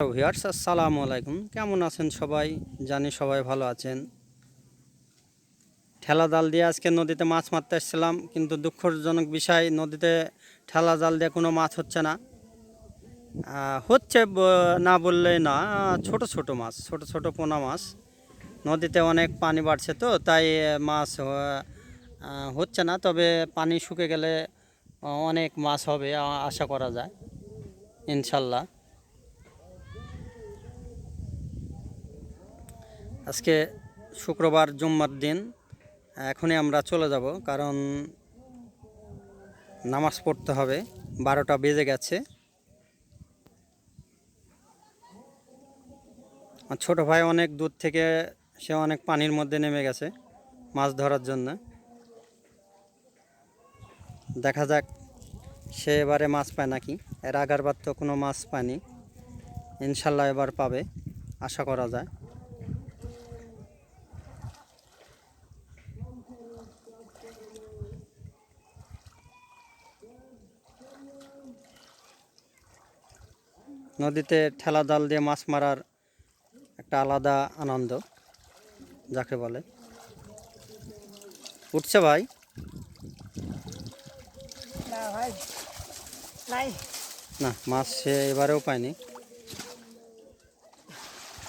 Viewers আসসালামু আলাইকুম কেমন আছেন সবাই? জানি সবাই ভালো আছেন। ঠেলা জাল দিয়ে আজকে নদীতে মাছ মারতে এসেছিলাম, কিন্তু দুঃখজনক বিষয়, নদীতে ঠেলা জাল দিয়ে কোনো মাছ হচ্ছে না। হচ্ছে না বললে না, ছোট ছোট মাছ, ছোট ছোট পোনা মাছ। নদীতে অনেক পানি বাড়ছে তো, তাই মাছ হচ্ছে না, তবে পানি শুকে গেলে অনেক মাছ হবে আশা করা যায়, ইনশাল্লাহ। আজকে শুক্রবার জুম্মার দিন, এখনই আমরা চলে যাব কারণ নামাজ পড়তে হবে, বারোটা বেজে গেছে। আর ছোটো ভাই অনেক দূর থেকে, সে অনেক পানির মধ্যে নেমে গেছে মাছ ধরার জন্য। দেখা যাক সে এবারে মাছ পায় নাকি। এর আগারবার তো কোনো মাছ পায়নি। ইনশাল্লাহ এবার পাবে, আশা করা যায়। নদীতে ঠেলা জাল দিয়ে মাছ মারার একটা আলাদা আনন্দ যাকে বলে। উঠছে ভাই? না না মাছ সে এবারেও পায়নি।